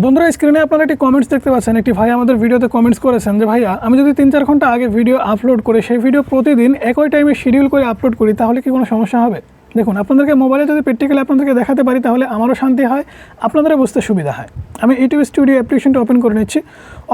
বন্ধুরা স্ক্রিনে আপনারা একটি কমেন্টস দেখতে পাচ্ছেন। একটি ভাই আমাদের ভিডিওতে কমেন্টস করেছেন যে, ভাইয়া, আমি যদি তিন চার ঘণ্টা আগে ভিডিও আপলোড করে, সেই ভিডিও প্রতিদিন একই টাইমে শিডিউল করে আপলোড করি, তাহলে কি কোনো সমস্যা হবে? দেখুন, আপনাদেরকে মোবাইলে যদি প্র্যাকটিক্যালি আপনাদেরকে দেখাতে পারি, তাহলে আমারও শান্তি হয়, আপনাদেরও বুঝতে সুবিধা হয়। আমি ইউটিউব স্টুডিও অ্যাপ্লিকেশনটা ওপেন করে নিচ্ছি।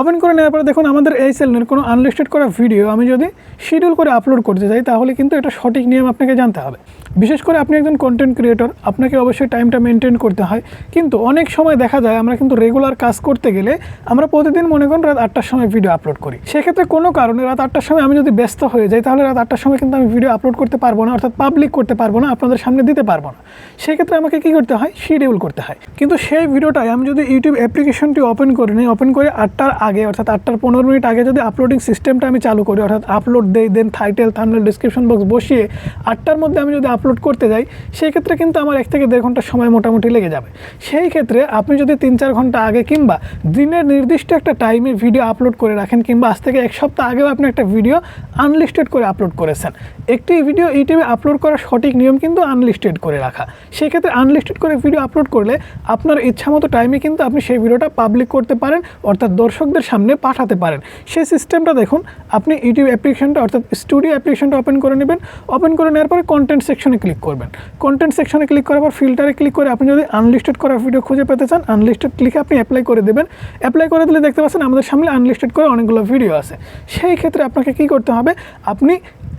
ওপেন করে নেওয়ার পরে দেখুন, আমাদের এই চ্যানেলের কোনো আনলিস্টেড করা ভিডিও আমি যদি শিডিউল করে আপলোড করতে যাই, তাহলে কিন্তু এটা সঠিক নিয়ম আপনাকে জানতে হবে। বিশেষ করে আপনি একজন কন্টেন্ট ক্রিয়েটর আপনাকে অবশ্যই টাইমটা মেনটেন করতে হয়। কিন্তু অনেক সময় দেখা যায় আমরা কিন্তু রেগুলার কাজ করতে গেলে আমরা প্রতিদিন মনে করেন রাত আটটার সময় ভিডিও আপলোড করি। সেক্ষেত্রে কোনো কারণে রাত আটটার সময় আমি যদি ব্যস্ত হয়ে যাই, তাহলে রাত আটটার সময় কিন্তু আমি ভিডিও আপলোড করতে পারব না, অর্থাৎ পাবলিক করতে পারব না, আপনাদের সামনে দিতে পারব না। সেক্ষেত্রে আমাকে কী করতে হয়? শিডিউল করতে হয়। কিন্তু সেই ভিডিওটাই আমি যদি ইউটিউব অ্যাপ্লিকেশনটি ওপেন করে নিই ওপেন করে আটটার আগে, অর্থাৎ আটটার পনেরো মিনিট আগে যদি আপলোডিং সিস্টেমটা আমি চালু করি, অর্থাৎ আপলোড দেই দেন টাইটেল থামনেল ডিসক্রিপশন বক্স বসিয়ে আটটার মধ্যে আমি যদি আপলোড করতে যাই, সেই ক্ষেত্রে কিন্তু আমার এক থেকে দেড় ঘণ্টা সময় মোটামুটি লেগে যাবে। সেই ক্ষেত্রে আপনি যদি তিন চার ঘণ্টা আগে কিংবা দিনের নির্দিষ্ট একটা টাইমে ভিডিও আপলোড করে রাখেন কিংবা আজ থেকে এক সপ্তাহ আগেও আপনি একটা ভিডিও আনলিস্টেড করে আপলোড করেছেন, একটি ভিডিও ইউটিউবে আপলোড করার সঠিক নিয়ম কিন্তু আনলিস্টেড করে রাখা। সেক্ষেত্রে আনলিস্টেড করে ভিডিও আপলোড করলে আপনার ইচ্ছা মতো টাইমে কিন্তু আপনি সেই ভিডিওটা পাবলিক করতে পারেন, অর্থাৎ দর্শকদের সামনে পাঠাতে পারেন। সেই সিস্টেমটা দেখুন, আপনি ইউটিউব অ্যাপ্লিকেশনটা অর্থাৎ স্টুডিও অ্যাপ্লিকেশনটা ওপেন করে নেবেন। ওপেন করে নেওয়ার পরে কন্টেন্ট সেকশনে ক্লিক করবেন। কন্টেন্ট সেকশনে ক্লিক করার পর ফিল্টারে ক্লিক করে আপনি যদি আনলিস্টেড করা ভিডিও খুঁজে পেতে চান আনলিস্টেড ক্লিকে আপনি অ্যাপ্লাই করে দেবেন। অ্যাপ্লাই করে দিলে দেখতে পাচ্ছেন আমাদের সামনে আনলিস্টেড করে অনেকগুলো ভিডিও আছে। সেই ক্ষেত্রে আপনাকে কি করতে হবে, আপনি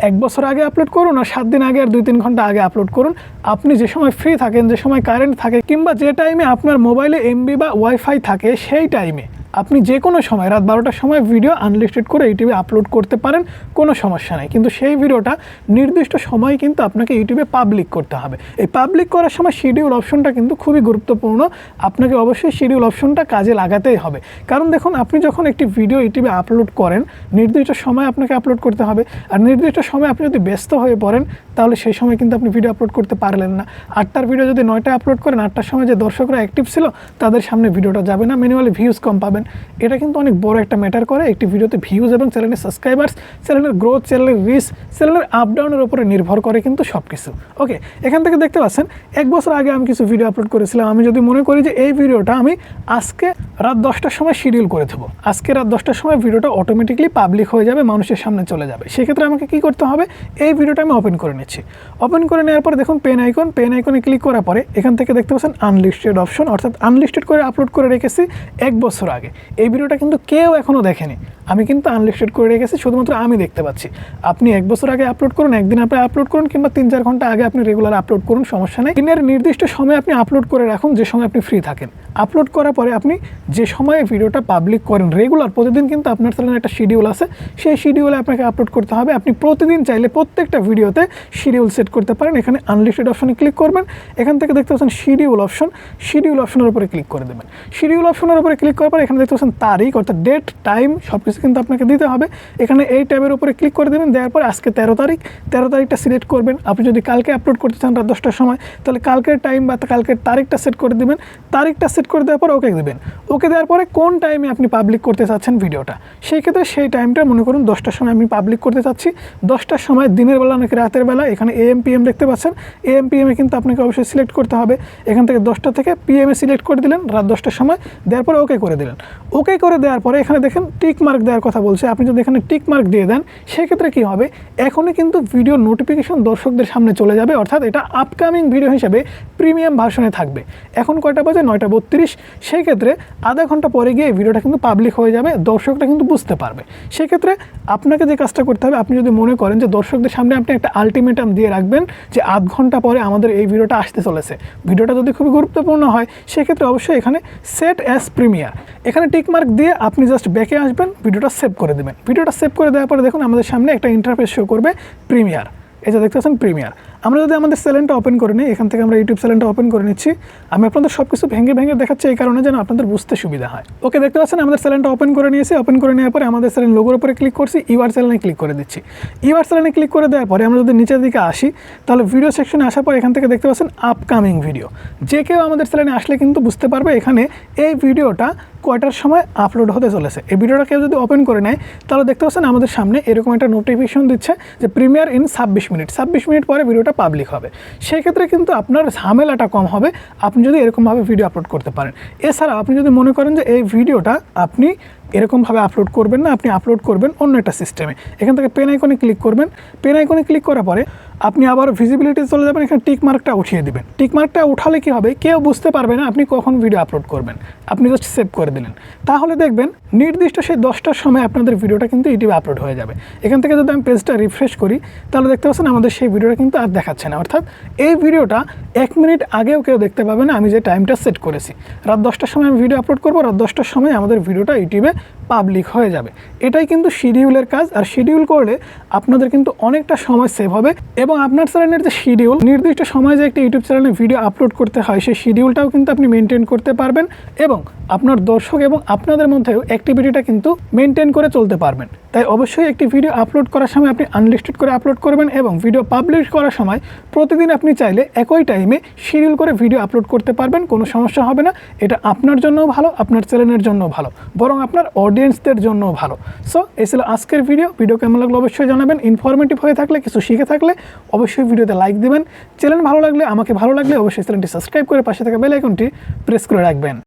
এক বছর আগে আপলোড করুন আর সাত দিন আগে আর দুই তিন ঘণ্টা আগে আপলোড করুন। আপনি যে সময় ফ্রি থাকেন, যে সময় কারেন্ট থাকে, কিংবা যে টাইমে আপনার মোবাইলে এমবি বা ওয়াইফাই থাকে, সেই টাইমে আপনি যে কোনো সময়, রাত বারোটার সময় ভিডিও আনলিস্টেড করে ইউটিউবে আপলোড করতে পারেন, কোনো সমস্যা নেই। কিন্তু সেই ভিডিওটা নির্দিষ্ট সময় কিন্তু আপনাকে ইউটিউবে পাবলিক করতে হবে। এই পাবলিক করার সময় শিডিউল অপশনটা কিন্তু খুবই গুরুত্বপূর্ণ। আপনাকে অবশ্যই শিডিউল অপশনটা কাজে লাগাতেই হবে। কারণ দেখুন, আপনি যখন একটি ভিডিও ইউটিউবে আপলোড করেন, নির্দিষ্ট সময় আপনাকে আপলোড করতে হবে। আর নির্দিষ্ট সময় আপনি যদি ব্যস্ত হয়ে পড়েন, তাহলে সেই সময় কিন্তু আপনি ভিডিও আপলোড করতে পারলেন না। আটটার ভিডিও যদি নয়টায় আপলোড করেন, আটটার সময় যে দর্শকরা অ্যাক্টিভ ছিল, তাদের সামনে ভিডিওটা যাবে না। ম্যানুয়ালি ভিউজ কম পাবেন এটা কিন্তু অনেক বড় একটা ম্যাটার করে। একটি ভিডিওতে ভিউজ এবং চ্যানেলের সাবস্ক্রাইবার্স চ্যানেলের গ্রোথ চ্যানেলের রিচ চ্যানেলের আপ ডাউনের উপরে নির্ভর করে কিন্তু সব কিছু ওকে এখান থেকে দেখতে পাচ্ছেন, এক বছর আগে আমি কিছু ভিডিও আপলোড করেছিলাম। আমি যদি মনে করি যে এই ভিডিওটা আমি আজকে রাত দশটার সময় শিডিউল করে দেবো। আজকে রাত দশটার সময় ভিডিওটা অটোমেটিকলি পাবলিক হয়ে যাবে, মানুষের সামনে চলে যাবে। সেক্ষেত্রে আমাকে কি করতে হবে? এই ভিডিওটা আমি ওপেন করে নিচ্ছি। ওপেন করে নেওয়ার পরে দেখুন পেন আইকন পেন আইকনে ক্লিক করার পরে এখান থেকে দেখতে পাচ্ছেন আনলিস্টেড অপশন অর্থাৎ আনলিস্টেড করে আপলোড করে রেখেছি এক বছর আগে। এই ভিডিওটা কিন্তু কেউ এখনও দেখেনি। আমি কিন্তু আনলিস্টেড করে রেখেছি, শুধুমাত্র আমি দেখতে পাচ্ছি। আপনি এক বছর আগে আপলোড করুন, একদিন আপনি আপলোড করুন, কিংবা তিন চার ঘণ্টা আগে আপনি রেগুলার আপলোড করুন, সমস্যা নেই। দিনের নির্দিষ্ট সময় আপনি আপলোড করে রাখুন, যে সময় আপনি ফ্রি থাকেন। আপলোড করার পরে আপনি যে সময়ে ভিডিওটা পাবলিক করেন রেগুলার প্রতিদিন কিন্তু আপনার চ্যানেলে একটা শিডিউল আছে। সেই শিডিউলে আপনাকে আপলোড করতে হবে। আপনি প্রতিদিন চাইলে প্রত্যেকটা ভিডিওতে শিডিউল সেট করতে পারেন। এখানে আনলিস্টেড অপশনে ক্লিক করবেন। এখান থেকে দেখতে পাচ্ছেন শিডিউল অপশন শিডিউল অপশনের উপরে ক্লিক করে দেবেন। শিডিউল অপশনের উপরে ক্লিক করার পর এখানে দেখতে পাচ্ছেন তারিখ, অর্থাৎ ডেট টাইম সব কিছু কিন্তু আপনাকে দিতে হবে। এখানে এই ট্যাবের উপরে ক্লিক করে দেবেন। দেওয়ার পর আজকে তেরো তারিখ। তেরো তারিখটা সিলেক্ট করবেন। আপনি যদি কালকে আপলোড করতে চান রাত দশটার সময়, তাহলে কালকের টাইম বা কালকের তারিখটা সেট করে দেবেন। তারিখটা সেট করে দেওয়ার পর ওকে দেবেন। ওকে দেওয়ার পরে কোন টাইমে আপনি পাবলিক করতে চাচ্ছেন ভিডিওটা? সেই ক্ষেত্রে সেই টাইমটা মনে করুন দশটার সময় আমি পাবলিক করতে চাচ্ছি। দশটার সময় দিনের বেলা নাকি রাতের বেলা এখানে এএম পিএম দেখতে পাচ্ছেন। এএম পিএমে কিন্তু আপনাকে অবশ্যই সিলেক্ট করতে হবে। এখান থেকে দশটা থেকে পিএমে সিলেক্ট করে দিলেন, রাত দশটার সময় দেওয়ার পরে ওকে করে দিলেন। ওকে করে দেওয়ার পরে এখানে দেখেন টিক মার্ক দেওয়ার কথা বলছে। আপনি যদি এখানে টিক মার্ক দিয়ে দেন, সেক্ষেত্রে কী হবে? এখনই কিন্তু ভিডিও নোটিফিকেশন দর্শকদের সামনে চলে যাবে। অর্থাৎ এটা আপকামিং ভিডিও হিসেবে প্রিমিয়াম ভার্সনে থাকবে। এখন কয়টা বাজে? নয়টা বত্রিশ সেই ক্ষেত্রে আধা ঘণ্টা পরে গিয়ে ভিডিওটা কিন্তু পাবলিক হয়ে যাবে, দর্শকরা কিন্তু বুঝতে পারবে। সেক্ষেত্রে আপনাকে যে কাজটা করতে হবে, আপনি যদি মনে করেন যে দর্শকদের সামনে আপনি একটা আলটিমেটাম দিয়ে রাখবেন যে আধ ঘণ্টা পরে আমাদের এই ভিডিওটা আসতে চলেছে। ভিডিওটা যদি খুবই গুরুত্বপূর্ণ হয়, সেক্ষেত্রে অবশ্যই এখানে সেট অ্যাজ প্রিমিয়ার এখানে টিকমার্ক দিয়ে আপনি জাস্ট ব্যাকে আসবেন, ভিডিওটা সেভ করে দেবেন। ভিডিওটা সেভ করে দেওয়ার পরে দেখুন আমাদের সামনে একটা ইন্টারফেস শো করবে প্রিমিয়ার যে দেখতে পাচ্ছেন প্রিমিয়ার আমরা যদি আমাদের চ্যানেলটা ওপেন করে নিই, এখান থেকে আমরা ইউটিউব চ্যানেলটা ওপেন করে নিচ্ছি, আমি আপনাদের সব কিছু ভেঙে ভেঙে দেখাচ্ছি এই কারণে যেন আপনাদের বুঝতে সুবিধা হয়। ওকে, দেখতে পাচ্ছেন, আমাদের চ্যানেলটা ওপেন করে নিয়েছি। ওপেন করে নেওয়ার পরে আমাদের চ্যানেল লোগোর উপরে ক্লিক করছি ইউআর চ্যানেলে ক্লিক করে দিচ্ছি। ইউআর চ্যানেলে ক্লিক করে দেওয়ার পরে আমরা যদি নিচের দিকে আসি, তাহলে ভিডিও সেকশনে আসার পর এখান থেকে দেখতে পাচ্ছেন আপকামিং ভিডিও যে কেউ আমাদের চ্যানেলে আসলে কিন্তু বুঝতে পারবে এখানে এই ভিডিওটা কয়টার সময় আপলোড হতে চলেছে। এই ভিডিওটা কেউ যদি ওপেন করে নেয়, তাহলে দেখতে পাচ্ছেন আমাদের সামনে এরকম একটা নোটিফিকেশন দিচ্ছে যে প্রিমিয়ার ইন ছাব্বিশ মিনিট। ছাব্বিশ মিনিট পরে ভিডিওটা পাবলিক হবে। সেক্ষেত্রে কিন্তু আপনার ঝামেলাটা কম হবে। আপনি যদি এরকমভাবে ভিডিও আপলোড করতে পারেন। এছাড়া আপনি যদি মনে করেন যে এই ভিডিওটা আপনি এরকমভাবে আপলোড করবেন না, আপনি আপলোড করবেন অন্য একটা সিস্টেমে এখান থেকে পেন আইকনে ক্লিক করবেন। পেন আইকনে ক্লিক করার পরে আপনি আবার ভিজিবিলিটি চলে যাবেন, এখানে টিক মার্কটা উঠিয়ে দিবেন। টিক মার্কটা উঠালে কি হবে? কেউ বুঝতে পারবে না আপনি কখন ভিডিও আপলোড করবেন। আপনি জাস্ট সেভ করে দিলেন। তাহলে দেখবেন নির্দিষ্ট সেই দশটার সময় আপনাদের ভিডিওটা কিন্তু ইউটিউবে আপলোড হয়ে যাবে। এখান থেকে যদি আমি পেজটা রিফ্রেশ করি, তাহলে দেখতে পাচ্ছেন আমাদের সেই ভিডিওটা কিন্তু আর দেখাচ্ছে না। অর্থাৎ এই ভিডিওটা এক মিনিট আগেও কেউ দেখতে পাবে না, আমি যে টাইমটা সেট করেছি। রাত দশটার সময় আমি ভিডিও আপলোড করব, রাত দশটার সময় আমাদের ভিডিওটা ইউটিউবে পাবলিক হয়ে যাবে। এটাই কিন্তু শিডিউলের কাজ, আর শিডিউল করলে আপনাদের কিন্তু অনেকটা সময় সেভ হবে। এবং আপনার চ্যানেলের যে শিডিউল নির্দিষ্ট সময় যে একটা ইউটিউব চ্যানেলে ভিডিও আপলোড করতে হয়, সেই শিডিউলটাও কিন্তু আপনি মেনটেন করতে পারবেন এবং আপনার দর্শক এবং আপনাদের মধ্যেও অ্যাক্টিভিটিটা কিন্তু মেনটেন করে চলতে পারবেন। তাই অবশ্যই একটি ভিডিও আপলোড করার সময় আপনি আনলিস্টেড করে আপলোড করবেন এবং ভিডিও পাবলিশ করার সময় প্রতিদিন আপনি চাইলে একই টাইমে শিডিউল করে ভিডিও আপলোড করতে পারবেন, কোনো সমস্যা হবে না। এটা আপনার জন্যও ভালো, আপনার চ্যানেলের জন্যও ভালো। বরং আপনার অডিয়েন্সদের জন্য ভালো। সো এই ছিল আজকের ভিডিও ভিডিও কেমন লাগল অবশ্যই জানাবেন। ইনফরমেটিভ হয়ে থাকলে, কিছু শিখে থাকলে অবশ্যই ভিডিওতে লাইক দেবেন। চ্যানেল ভালো লাগলে, আমাকে ভালো লাগলে অবশ্যই চ্যানেলটি সাবস্ক্রাইব করে পাশে থাকা বেল আইকনটি প্রেস করে রাখবেন।